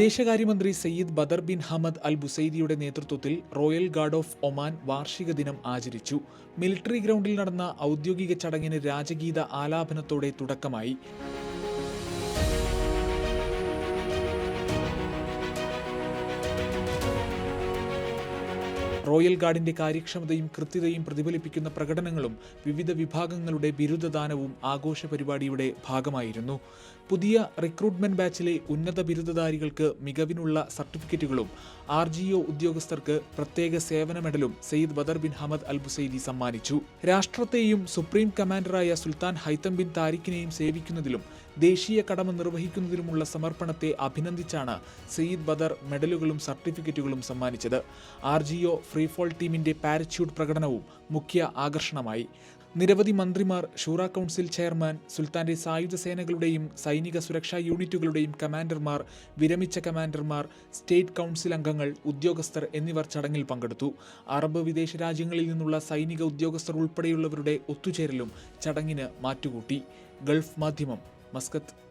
വിദേശകാര്യമന്ത്രി Sayyid Badr bin Hamad Al ബുസൈദിയുടെ നേതൃത്വത്തിൽ royal guard of Oman വാർഷിക ദിനം ആചരിച്ചു. മിലിറ്ററി ഗ്രൗണ്ടിൽ നടന്ന ഔദ്യോഗിക ചടങ്ങിന് രാജഗീത ആലാപനത്തോടെ തുടക്കമായി. റോയൽ ഗാർഡിന്റെ കാര്യക്ഷമതയും കൃത്യതയും പ്രതിഫലിപ്പിക്കുന്ന പ്രകടനങ്ങളും വിവിധ വിഭാഗങ്ങളുടെ ബിരുദദാനവും ആഘോഷ പരിപാടിയുടെ ഭാഗമായിരുന്നു. പുതിയ റിക്രൂട്ട്മെന്റ് ബാച്ചിലെ ഉന്നത ബിരുദധാരികൾക്ക് മികവിനുള്ള സർട്ടിഫിക്കറ്റുകളും ആർ ജി ഒ ഉദ്യോഗസ്ഥർക്ക് പ്രത്യേക സേവന മെഡലും Sayyid Badr bin Hamad Al Busaidi സമ്മാനിച്ചു. രാഷ്ട്രത്തെയും സുപ്രീം കമാൻഡറായ സുൽത്താൻ ഹൈത്തം ബിൻ താരിഖിനെയും സേവിക്കുന്നതിലും ദേശീയ കടമ നിർവഹിക്കുന്നതിലുമുള്ള സമർപ്പണത്തെ അഭിനന്ദിച്ചാണ് സയ്യിദ് ബദർ മെഡലുകളും സർട്ടിഫിക്കറ്റുകളും സമ്മാനിച്ചത്. ആർ ജി ഒ ഫ്രീഫോൾ ടീമിന്റെ പാരച്യൂട്ട് പ്രകടനവും മുഖ്യ ആകർഷണമായി. നിരവധി മന്ത്രിമാർ ഷൂറ കൗൺസിൽ ചെയർമാൻ സുൽത്താന്റെ സായുധ സേനകളുടെയും സൈനിക സുരക്ഷാ യൂണിറ്റുകളുടെയും കമാൻഡർമാർ വിരമിച്ച കമാൻഡർമാർ സ്റ്റേറ്റ് കൗൺസിൽ അംഗങ്ങൾ ഉദ്യോഗസ്ഥർ എന്നിവർ ചടങ്ങിൽ പങ്കെടുത്തു. അറബ് വിദേശ രാജ്യങ്ങളിൽ നിന്നുള്ള സൈനിക ഉദ്യോഗസ്ഥർ ഉൾപ്പെടെയുള്ളവരുടെ ഒത്തുചേരലും ചടങ്ങിന് മാറ്റുകൂട്ടി. ഗൾഫ് മാധ്യമം മസ്കത്ത്.